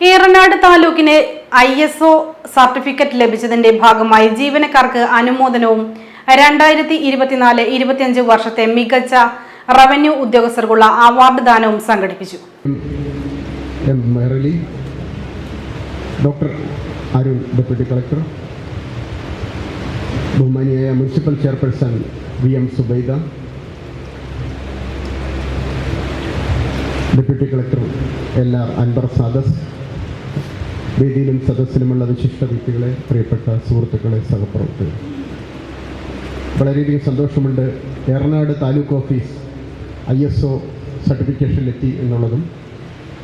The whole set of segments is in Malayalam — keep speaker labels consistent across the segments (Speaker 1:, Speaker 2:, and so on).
Speaker 1: ഏറനാട് താലൂക്കിന് ഐ എസ് ഒ സർട്ടിഫിക്കറ്റ് ലഭിച്ചതിന്റെ ഭാഗമായി ജീവനക്കാർക്ക് അനുമോദനവും രണ്ടായിരത്തി ഇരുപത്തിനാല് ഇരുപത്തിയഞ്ച് വർഷത്തെ മികച്ച റവന്യൂ ഉദ്യോഗസ്ഥർക്കുള്ള അവാർഡ് ദാനവും സംഘടിപ്പിച്ചു.
Speaker 2: Doctor Arun deputy collector ബഹുമാനിയായ municipal chairperson V M Zubaida deputy collector L R Anwar Sadath വേദിയിലും സദസ്സിലുമുള്ള വിശിഷ്ട വ്യക്തികളെ പ്രിയപ്പെട്ട സുഹൃത്തുക്കളെ സഹപ്രവർത്തകർ വളരെയധികം സന്തോഷമുണ്ട് Eranad taluk office I S O സർട്ടിഫിക്കേഷനിലെത്തി എന്നുള്ളതും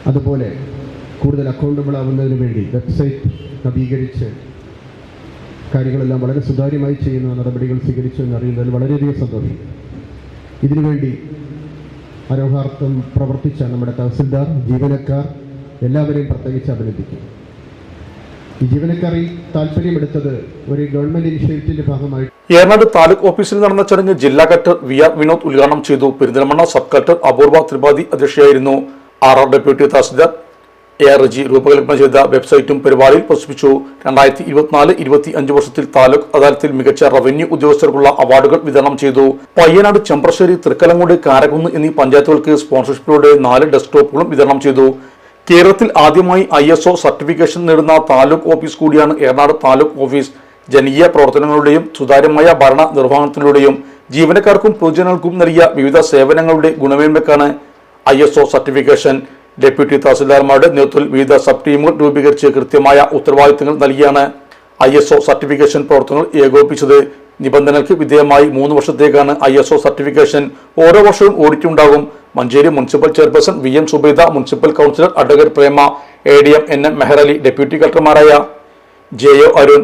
Speaker 2: അതുപോലെ കൂടുതൽ അക്കൗണ്ടബിൾ ആവുന്നതിന് വേണ്ടി വെബ്സൈറ്റ് നവീകരിച്ച് കാര്യങ്ങളെല്ലാം വളരെ സുതാര്യമായി ചെയ്യുന്ന നടപടികൾ സ്വീകരിച്ചു എന്നറിയുന്നതിൽ വളരെയധികം സന്തോഷം. ഇതിനുവേണ്ടി അരോഹാർത്ഥം പ്രവർത്തിച്ച നമ്മുടെ തഹസിൽദാർ ജീവനക്കാർ എല്ലാവരെയും പ്രത്യേകിച്ച് അഭിനന്ദിക്കും താല്പര്യമെടുത്തത് ഒരു ഗവൺമെന്റ് ഇനിഷ്യേറ്റീവിന്റെ ഭാഗമായി.
Speaker 3: താലൂക്ക് ഓഫീസിൽ നടന്ന ചടങ്ങ് ജില്ലാ കലക്ടർ വി ആർ വിനോദ് ഉദ്ഘാടനം ചെയ്തു. Perinthalmanna sub collector Apoorva Tripathi അധ്യക്ഷയായിരുന്നു. R R deputy tahsildar A R G രൂപകൽപ്പന ചെയ്ത വെബ്സൈറ്റും പരിപാടിയിൽ പ്രദർശിപ്പിച്ചു. രണ്ടായിരത്തി ഇരുപത്തിനാല് ഇരുപത്തി അഞ്ച് വർഷത്തിൽ താലൂക്ക് അദാലത്തിൽ മികച്ച റവന്യൂ ഉദ്യോഗസ്ഥർക്കുള്ള അവാർഡുകൾ വിതരണം ചെയ്തു. പയ്യനാട് ചെമ്പ്രശ്ശേരി തൃക്കലങ്ങോട് കാരകുന്ന് എന്നീ പഞ്ചായത്തുകൾക്ക് സ്പോൺസർഷിപ്പിലൂടെ നാല് ഡെസ്ക്ടോപ്പുകളും വിതരണം ചെയ്തു. കേരളത്തിൽ ആദ്യമായി ഐ എസ് ഒ സർട്ടിഫിക്കേഷൻ നേടുന്ന താലൂക്ക് ഓഫീസ് കൂടിയാണ് ഏറനാട് താലൂക്ക് ഓഫീസ്. ജനകീയ പ്രവർത്തനങ്ങളുടെയും സുതാര്യമായ ഭരണ നിർവഹണത്തിലൂടെയും ജീവനക്കാർക്കും പൊതുജനങ്ങൾക്കും നൽകിയ വിവിധ സേവനങ്ങളുടെ ഗുണമേന്മയ്ക്കാണ് I S O certification. Deputy തഹസിൽദാർമാരുടെ നേതൃത്വത്തിൽ വിവിധ സബ് ടീമുകൾ രൂപീകരിച്ച് കൃത്യമായ ഉത്തരവാദിത്തങ്ങൾ നൽകിയാണ് ഐ എസ് ഒ സർട്ടിഫിക്കേഷൻ പ്രവർത്തനങ്ങൾ ഏകോപിപ്പിച്ചത്. നിബന്ധനകൾക്ക് വിധേയമായി മൂന്ന് വർഷത്തേക്കാണ് ഐ എസ് ഒ സർട്ടിഫിക്കേഷൻ ഓരോ വർഷവും ഓഡിറ്റ് ഉണ്ടാകും. Manjeri municipal chairperson V M Zubaida municipal councillor advocate Prema A D M N M Meharali deputy കളക്ടർമാരായ J O Arun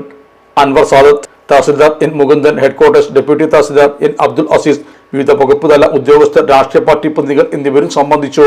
Speaker 3: Anwar Sadath tahsildar N Mukundan headquarters deputy tahsildar N Abdul Azeez വിവിധ വകുപ്പ് തല ഉദ്യോഗസ്ഥർ രാഷ്ട്രീയ പാർട്ടി പ്രതിനിധികൾ എന്നിവരും സംബന്ധിച്ചു.